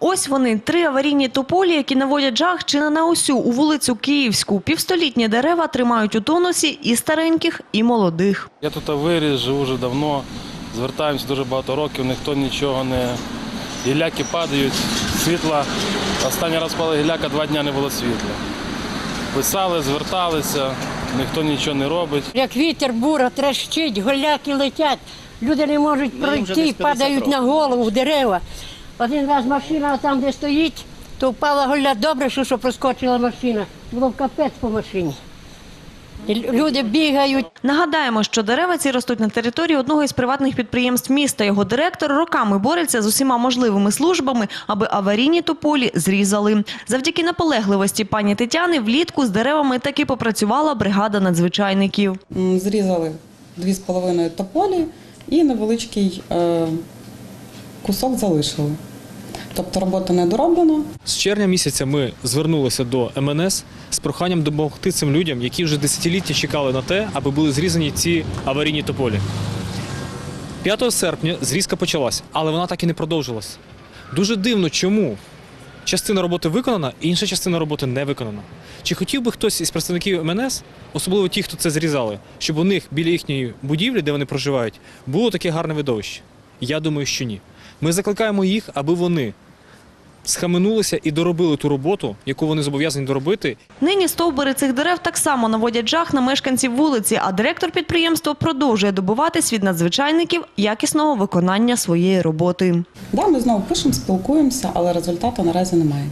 Ось вони три аварійні тополі, які наводять жах чи не на усю у вулицю Київську. Півстолітні дерева тримають у тонусі і стареньких, і молодих. Я тут виріс, живу вже давно, звертаємося дуже багато років, ніхто нічого не. Гіляки падають, світла. Останній раз пала гіляка, два дні не було світла. Писали, зверталися, ніхто нічого не робить. Як вітер, бура, трещить, голяки летять. Люди не можуть пройти, падають на голову дерева. Один раз машина там, де стоїть, то впала голля. Добре, що, що проскочила машина. Було б капець по машині. І люди бігають. Нагадаємо, що дерева ці ростуть на території одного із приватних підприємств міста. Його директор роками бореться з усіма можливими службами, аби аварійні тополі зрізали. Завдяки наполегливості пані Тетяни влітку з деревами таки попрацювала бригада надзвичайників. Зрізали дві з половиною тополі і невеличкий е, кусок залишили. Тобто робота не дороблена. З червня місяця ми звернулися до МНС з проханням допомогти цим людям, які вже десятиліття чекали на те, аби були зрізані ці аварійні тополі. 5 серпня зрізка почалась, але вона так і не продовжилась. Дуже дивно, чому частина роботи виконана, інша частина роботи не виконана. Чи хотів би хтось із представників МНС, особливо ті, хто це зрізали, щоб у них біля їхньої будівлі, де вони проживають, було таке гарне видовище? Я думаю, що ні. Ми закликаємо їх, аби вони схаменулися і доробили ту роботу, яку вони зобов'язані доробити, Нині стовбури цих дерев так само наводять жах на мешканців вулиці, а директор підприємства продовжує добуватись від надзвичайників якісного виконання своєї роботи. Да, ми знову пишемо, спілкуємося, але результату наразі немає.